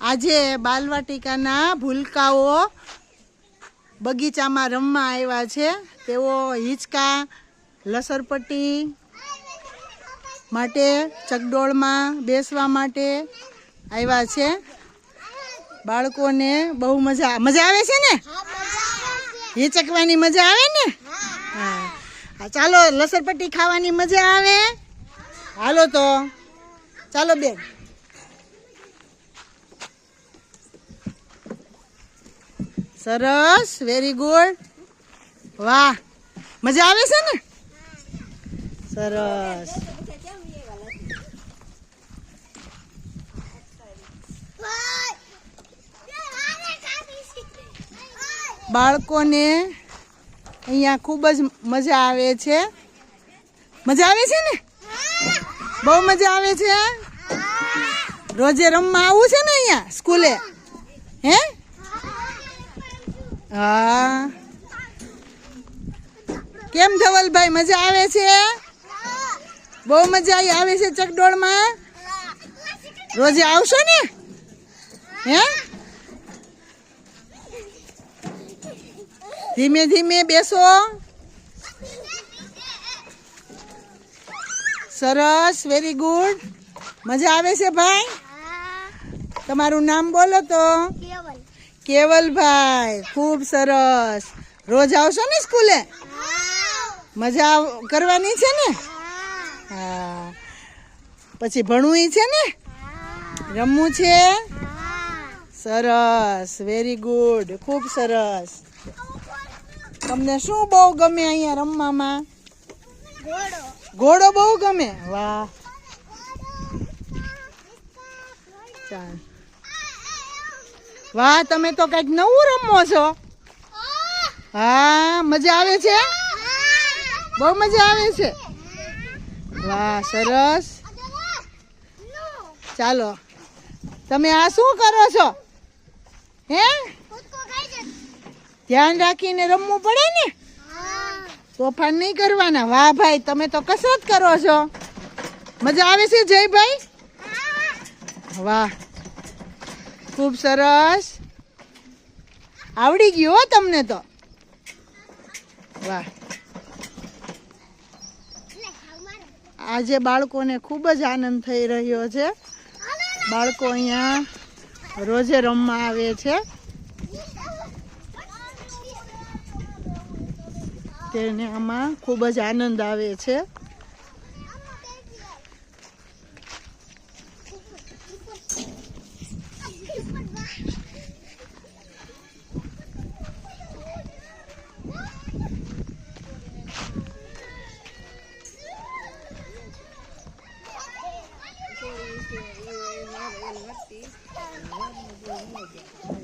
આજે બાલવાટિકાના ભૂલકાઓ બગીચામાં રમવા આવ્યા છે. તેઓ હિંચકા લસરપટ્ટી માટે ચકડોળમાં બેસવા માટે આવ્યા છે. બાળકોને બહુ મજા મજા આવે છે ને? હિંચકવાની મજા આવે ને? હા. હા, ચાલો લસરપટ્ટી ખાવાની મજા આવે. હાલો તો. ચાલો બેન. સરસ વેરી ગુડ વાહ. મજા આવે છે ને? સરસ. બાળકોને અહીંયા ખૂબ જ મજા આવે છે. મજા આવે છે ને? બહુ મજા આવે છે? રોજે રમવા આવું છે ને અહીંયા, સ્કૂલે? હે? હા. કેમ ધવલભાઈ મજા આવે છે? બહુ મજા આવે છે ચકડોળમાં? રોજે આવશો ને? હે? ધીમે ધીમે બેસો. સરસ વેરી ગુડ મજા આવે છે ભાઈ? તમારું નામ બોલો તો. કેવલભાઈ ખૂબ સરસ. રોજ આવશો ને સ્કૂલે? મજા કરવાની છે ને? હા. પછી ભણવું છે ને? રમવું છે? સરસ વેરી ગુડ ખૂબ સરસ. તમને શું બહુ ગમે અહીંયા રમવામાં? ઘોડો બહુ ગમે? વાહ. ચાલ. વાહ, તમે તો કંઈક નવું રમો છો. હા, મજા આવે છે? બહુ મજા આવે છે? વાહ, સરસ. ચાલો, તમે આ શું કરો છો? હે? ધ્યાન રાખીને રમવું પડે ને? તોફાન નહીં કરવાના. વાહ, ભાઈ, તમે તો કસરત કરો છો. મજા આવે છે, જયભાઈ? વાહ. ખૂબ સરસ. આવડી ગયું તમને તો. વાહ. આજે બાળકોને ખૂબ જ આનંદ થઈ રહ્યો છે. બાળકો અહીંયા રોજે રમવા આવે છે. તેને આમાં ખૂબ જ આનંદ આવે છે. tí. Nó vừa nghe được.